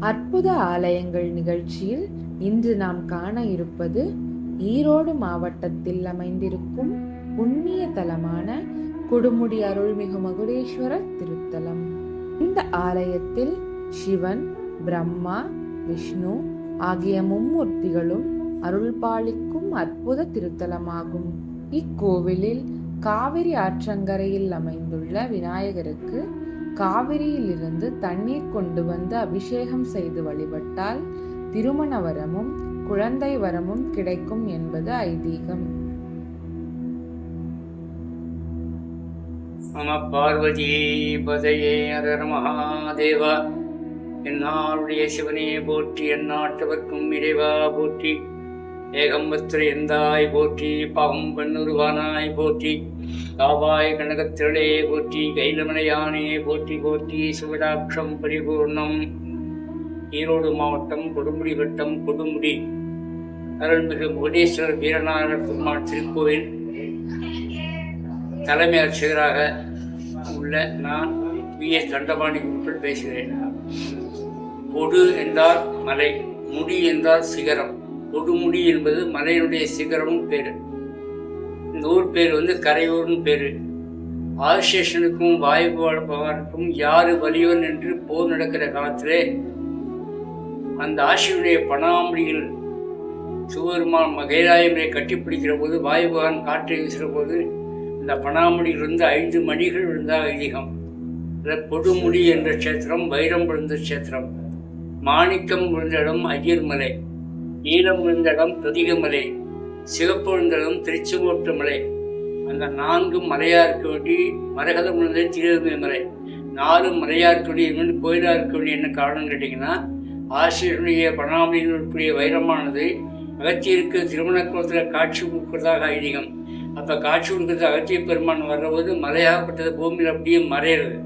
அற்புத ஆலயங்கள் நிகழ்ச்சியில் இன்று நாம் காண இருப்பது ஈரோடு மாவட்டத்தில் அமைந்திருக்கும் புண்ணிய தலமான கொடுமுடி அருள்மிகு மகுடேஸ்வரர் திருத்தலம். இந்த ஆலயத்தில் சிவன் பிரம்மா விஷ்ணு ஆகிய மும்மூர்த்திகளும் அருள் பாலிக்கும் அற்புத திருத்தலமாகும். இக்கோவிலில் காவிரி ஆற்றங்கரையில் அமைந்துள்ள விநாயகருக்கு காவிரியிலிருந்து தண்ணீர் கொண்டு வந்து அபிஷேகம் செய்து வழிபட்டால் திருமண வரமும் குழந்தை வரமும் கிடைக்கும் என்பது ஐதீகம். நம பார்வதி பதையே அரர் மகாதேவா. என்னாருடைய சிவனே போற்றி எந்நாட்டவர்க்கும் இறைவா போற்றி. ஏகம்பத்திர எந்தாய் போற்றி பாவம் பண்ணுருவானாய் போற்றி. காவாய் கனகத்திரளே போற்றி கைலமலையானே போற்றி போற்றி. சிவடாட்சம் பரிபூர்ணம். ஈரோடு மாவட்டம் கொடுமுடி வட்டம் கொடுமுடி. அருள்மிகு முகடேஸ்வரர் வீரநாராயண பெருமாள் திருக்கோவில். தலைமை அர்ச்சகராக உள்ள நான் வி எஸ். தண்டபாணி குருக்கள் பேசுகிறேன். பொடு என்றால் மலை முடி என்றால் சிகரம். கொடுமுடி என்பது மலையினுடைய சிகரமும் பேர். இந்த ஊர் பேர் வந்து கரையூர்னு பேர். ஆசேஷனுக்கும் வாயு பகவானுக்கும் யாரு வலியோன் என்று போர் நடக்கிற காலத்திலே அந்த ஆசியுடைய பணாமுடியில் சிவபெருமான் மகைராயமரை கட்டிப்பிடிக்கிற போது வாயுபகான் காற்றை வீசுகிற போது இந்த பணாமடியிலிருந்து ஐந்து மணிகள் விழுந்தால் ஐதீகம். பொடுமுடி என்ற கஷேத்திரம் வைரம் விழுந்த கஷேத்திரம். மாணிக்கம் விழுந்த இடம் ஐயர்மலை நீலம் விழுந்த இடம் தொதிகமலை சிவப்பு விழுந்த இடம் திருச்செங்கோட்டு மலை அந்த நான்கு மலையாருக்கு வேண்டி மரகதம் விழுந்த திருவண்ணாமலை மலை. நாலு மலையாருக்கு இருக்க வேண்டிய கோயிலாக இருக்க வேண்டிய என்ன காரணம் கேட்டிங்கன்னா ஆசிரியருடைய பணாமடியில் இருக்கக்கூடிய வைரமானது அகத்தியருக்கு திருமண குளத்தில் காட்சி கொடுக்கிறதாக ஐதீகம். அப்போ காட்சி கொடுக்கறது அகத்திய பெருமான் வர்றபோது மலையாகப்பட்டது பூமியில் அப்படியே மறையிறது.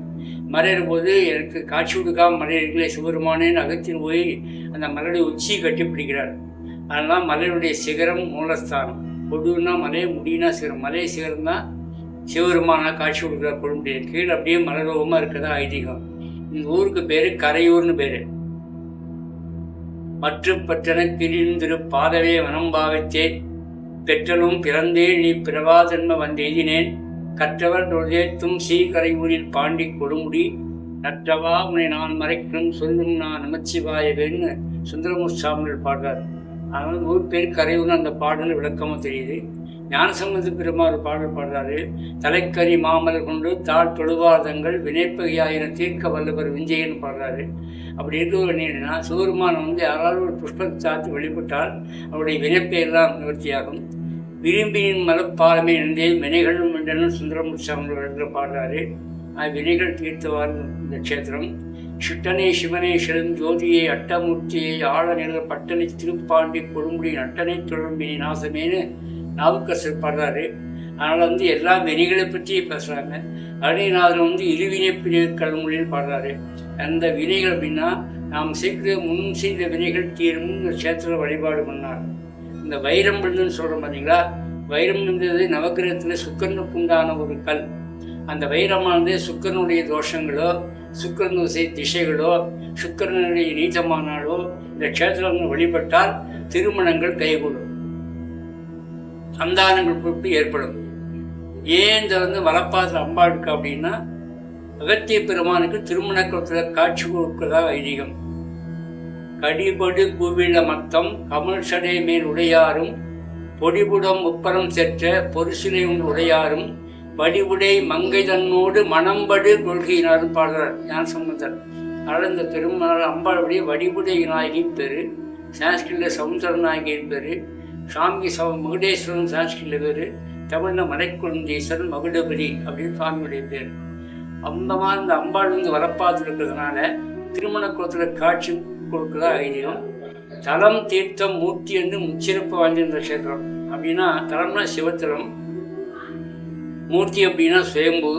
மறையிற போது எனக்கு காட்சி கொடுக்காம மறையிறீங்களே சிவபெருமானேன்னு அகத்தின் போய் அந்த மலையுடைய உச்சியை கட்டி பிடிக்கிறார். அதெல்லாம் மலையுடைய சிகரம் மூலஸ்தானம். கொடுன்னா மலை முடினா சிகரம். மலை சிகரம் தான் சிவருமானாக காட்சி கொடுக்குறார் கொடுமுடிய கீழே அப்படியே மலரோகமாக இருக்கிறதா ஐதீகம். இந்த ஊருக்கு பேர் கரையூர்னு பேர். மற்றும் பற்றன பிரிந்திரு பாதவே வனம்பாவத்தே பெற்றலும் பிறந்தே நீ பிரபாதன்ம வந்தெய்தினேன். கற்றவர் தொழுதேத்தும் சீக்கரை ஊரில் பாண்டி கொடுமுடி. நற்றவா உன்னை நான் மறைக்கணும் சொல்லும் நான் நமச்சிவாயவேன்னு சுந்தரமுசாமிகள் பாடுறார். அதனால் ஊர் பேர் கரையூர்னு அந்த பாடல் விளக்கமாக தெரியுது. ஞானசம்பந்த பெருமாள் பாடல் பாடுறாரு. தலைக்கறி மாமலர் கொண்டு தாழ் தொழுவாதங்கள் வினைப்பகையாயின தீர்க்க வல்லவர் விஞ்சையன் பாடுறாரு. அப்படி இருக்கிற என்னன்னா சிவருமானம் வந்து யாராவது ஒரு புஷ்பத்தை சாத்தி வழிபட்டால் அவருடைய வினைப்பெயர்லாம் நிவர்த்தியாகும். விரும்பியின் மலப்பாலமே நின்றே வினைகளும் என்றனும் என்று பாடுறாரு. அது வினைகள் தீர்த்தவார் இந்த க்ஷேத்திரம் சிட்டனே சிவனேஸ்வரன் ஜோதியை அட்டமூர்த்தியை ஆழ நில பட்டனை திருப்பாண்டி கொடுமுடி நட்டனை தொடர்பினி நாசமேனு நாவுக்கசர் பாடுறாரு. அதனால் வந்து எல்லா வினைகளை பற்றியே பேசுகிறாங்க அருணிநாதன் வந்து இருவினை பிரிவு கல்முறையில் பாடுறாரு. அந்த வினைகள் அப்படின்னா நாம் சீக்கிரம் முன் செய்த வினைகள் தீரும் இந்த கஷேத்திர வழிபாடு பண்ணார். இந்த வைரம் விழுந்துன்னு சொல்கிறோம் பார்த்தீங்களா வைரம் இருந்தது நவகிரகத்தில் சுக்கரனுக்கு உண்டான ஒரு கல். அந்த வைரமானது சுக்கரனுடைய தோஷங்களோ சுக்கரன் திசைகளோ சுக்கரனுடைய நீச்சமானாலோ இந்த க்ஷேத்திரம் வழிபட்டால் திருமணங்கள் கைகூடும். சந்தானங்கள் பொறுப்பு ஏற்படும். ஏன் இந்த வந்து வலப்பாத்திர அம்பாளுக்கு அப்படின்னா அகத்திய பெருமானுக்கு திருமண குளத்தில் காட்சி கொடுக்கிறதா ஐதீகம். கடிபடு குவில மத்தம் கமல் சடை மேல் உடையாரும் பொடிபுடம் ஒப்பரம் செற்ற பொருசினை உடையாரும் வடிவுடை மங்கை தன்னோடு மணம்படு கொள்கையினாரும் பாடுறார். ஞான சம்பந்தர் அதனால் இந்த திருமண அம்பாளுடைய வடிவுடை நாயகி பேர் சான்ஸ்கிரியில் சமுத்திர நாயகி பேர் சாமி சவ மகுடேஸ்வரன் சான்ஸ்கிரியில் பேர் தமிழில் மலைக்குழந்தீஸ்வரன் மகுடபுரி அப்படின்னு சுவாமியுடைய பேர். அந்தமாக இந்த அம்பாள் வந்து வரப்பாத்து இருக்கிறதுனால திருமண குளத்தில் காட்சி கொடுக்குறதா ஐதீகம். தலம் தீர்த்தம் மூர்த்தி என்று முச்சிறப்பு வாய்ந்திருந்த கஷேத்திரம். அப்படின்னா தலம்னா சிவத்தலம் மூர்த்தி அப்படின்னா சுயம்பு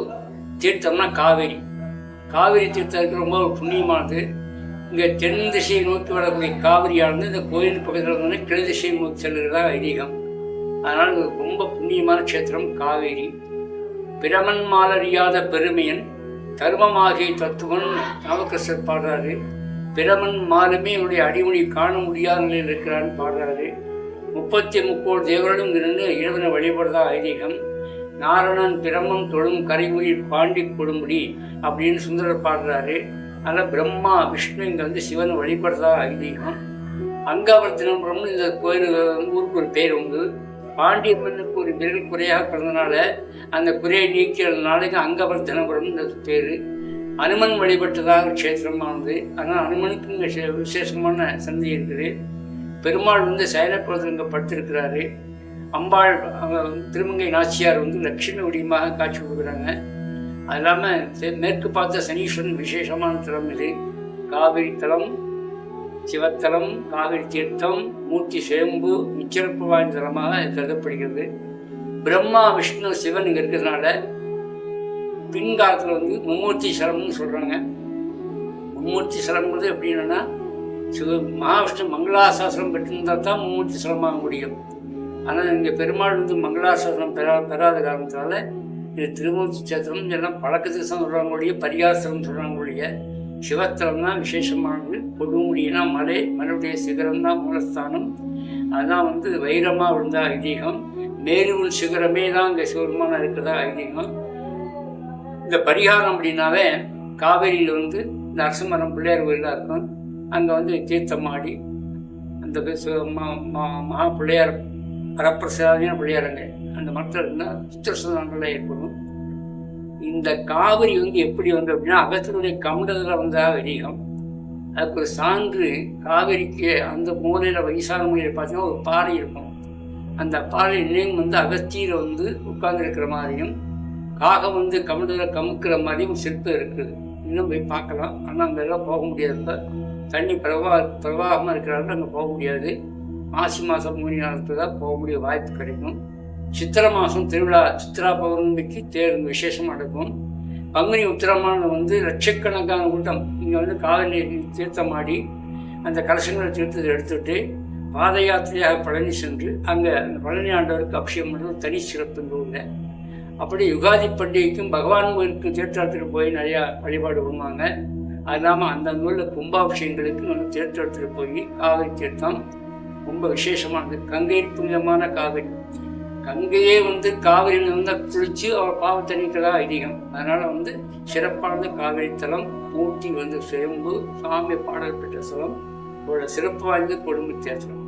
தீர்த்தம்னா காவேரி. காவிரி தீர்த்தத்துக்கு ரொம்ப ஒரு புண்ணியமானது. இங்கே தென் திசையை நோக்கி வரக்கூடிய காவிரியானது இந்த கோயில் பக்கத்தில் வந்து கிழ திசையை நோக்கி செல்கிறதா ஐதீகம். அதனால் ரொம்ப புண்ணியமான க்ஷேத்திரம் காவேரி. பிரமன் மாலறியாத பெருமையன் தர்மமாகிய தத்துவன் நவகிருஷ்ணர் பாடுறாரு. பிரமன் மாலுமே என்னுடைய அடிமொழி காண முடியாத நிலையில் இருக்கிறான்னு பாடுறாரு. முப்பத்தி முக்கோடி தேவர்களும் இருந்து நின்று இறைவனை ஐதீகம். நாரணன் பிரம்மம் தொழும் கரைமுயில் பாண்டி கொடுமுடி அப்படின்னு சுந்தரர் பாடுறாரு. அதனால் பிரம்மா விஷ்ணு இங்கே வந்து சிவனை வழிபடுறதா ஐதீகம். அங்காவர்த்தனபுரம்னு இந்த கோயில் ஊருக்கு ஒரு பேர் உண்டு. பாண்டியம்மனுக்கு ஒரு விரல் குறையாக பிறந்தனால அந்த குறையை நீக்கிறதுனால இங்கே அங்கவர்த்தனபுரம் இந்த பேர். அனுமன் வழிபட்டதாக க்ஷேத்திரமானது. ஆனால் அனுமனுக்கு இங்கே விசே- விசேஷமான சந்தி இருக்குது. பெருமாள் வந்து சைலப்புறத்தில் படுத்திருக்கிறாரு. அம்பாள் திருமங்கை நாச்சியார் வந்து லட்சுமி வடிவமாக காட்சி கொடுக்குறாங்க. அது இல்லாமல் மேற்கு பார்த்த சனீஸ்வரன் விசேஷமான தலம் இது. காவிரி தலம் சிவத்தலம் காவிரி தீர்த்தம் மூர்த்தி சுயம்பு நிச்சிறப்பு வாய்ந்த தலமாக கருதப்படுகிறது. பிரம்மா விஷ்ணு சிவன் இங்கே இருக்கிறதுனால பின்காலத்தில் வந்து மும்மூர்த்தி சரம்னு சொல்கிறாங்க மும்மூர்த்தி சலம்ன்றது எப்படின்னா சிவ மகாவிஷ்ணு மங்களாசாசனம் பெற்றிருந்தால் தான் மும்மூர்த்தி சலமாக முடியும். ஆனால் இங்கே பெருமாள் வந்து மங்களாசாசனம் பெறா பெறாத காரணத்தால் இது திருமூர்த்தி சேத்திரம் எல்லாம் பழக்கத்துக்கு தான் சொல்கிறாங்க ஒழிய பரிகாசனம் சொல்கிறாங்க ஒழிய தான் விசேஷமானது. கொடுமுடினா மலை மலையுடைய சிகரம் தான் மூலஸ்தானம். அதுதான் வந்து வைரமாக விழுந்த ஐதீகம். மேருவில் சிகரமே தான் இங்கே சிவருமான இருக்கிறதா ஐதீகம். இந்த பரிகாரம் அப்படின்னாவே காவேரியில் வந்து இந்த அரசமரம் பிள்ளையார் கோயிலாக இருக்கும் அங்கே வந்து தீர்த்தமாடி அந்த ம- ம- மகா பிள்ளையார் வரப்பிரசாதியான பிள்ளையாருங்க அந்த மரத்தில் இருந்தால் சித்திரசனங்கள்லாம் ஏற்படும். இந்த காவிரி வந்து எப்படி வந்து அப்படின்னா அகத்தினுடைய கமண்டத்தில் வந்தால் அதிகம் அதுக்கு ஒரு சான்று காவிரிக்கு அந்த மூலையில் வயசான மூலையில் பார்த்தீங்கன்னா ஒரு பாறை இருக்கும். அந்த பாறை நிலையம் வந்து அகத்தியில் வந்து உட்கார்ந்துருக்கிற மாதிரியும் காகம் வந்து கமண்டத்தில் கமுக்கிற மாதிரியும் சிற்பம் இருக்குது. இன்னும் போய் பார்க்கலாம். ஆனால் அந்த இடம் போக முடியாது. தண்ணி பிரவா பிரவாகமாக இருக்கிறார்கள் அங்கே போக முடியாது. மாசி மாதம் மூணு நேரத்தில் தான் போக முடிய வாய்ப்பு கிடைக்கும். சித்திரை மாதம் திருவிழா சித்திரா பௌர்ணமிக்கு தேர் விசேஷம் நடக்கும். பங்குனி உத்திரமான வந்து லட்சக்கணக்கான கூட்டம். இங்கே வந்து காவிரி தீர்த்தமாடி அந்த கலசங்களை தீர்த்தத்தை எடுத்துட்டு பாத யாத்திரையாக பழனி சென்று அங்கே அந்த பழனி ஆண்டவருக்கு அபிஷேகம் பண்ணுறது தனி சிறப்பு இல்லை அப்படி யுகாதி பண்டிகைக்கும் பகவான் கோயிலுக்கு தீர்த்தத்துக்கு போய் நிறையா வழிபாடு பண்ணுவாங்க. அது இல்லாமல் அந்த நூலில் கும்பாபிஷேகங்களுக்கு நம்ம தீர்த்தத்துக்கு போய் காவிரி தீர்த்தம் ரொம்ப விசேஷமானது. கங்கை புனிதமான காவிரி கங்கையே வந்து காவிரியில் வந்து குளிச்சு அவர் பாவத்தை நீக்கிறதா அதிகம் அதனால் வந்து சிறப்பானது காவிரி தலம் மூர்த்தி வந்து சுயம்பு சாமி பாடல் பெற்ற ஸ்தலம் ஒரு சிறப்பு வாய்ந்த கொடுமை தேசம்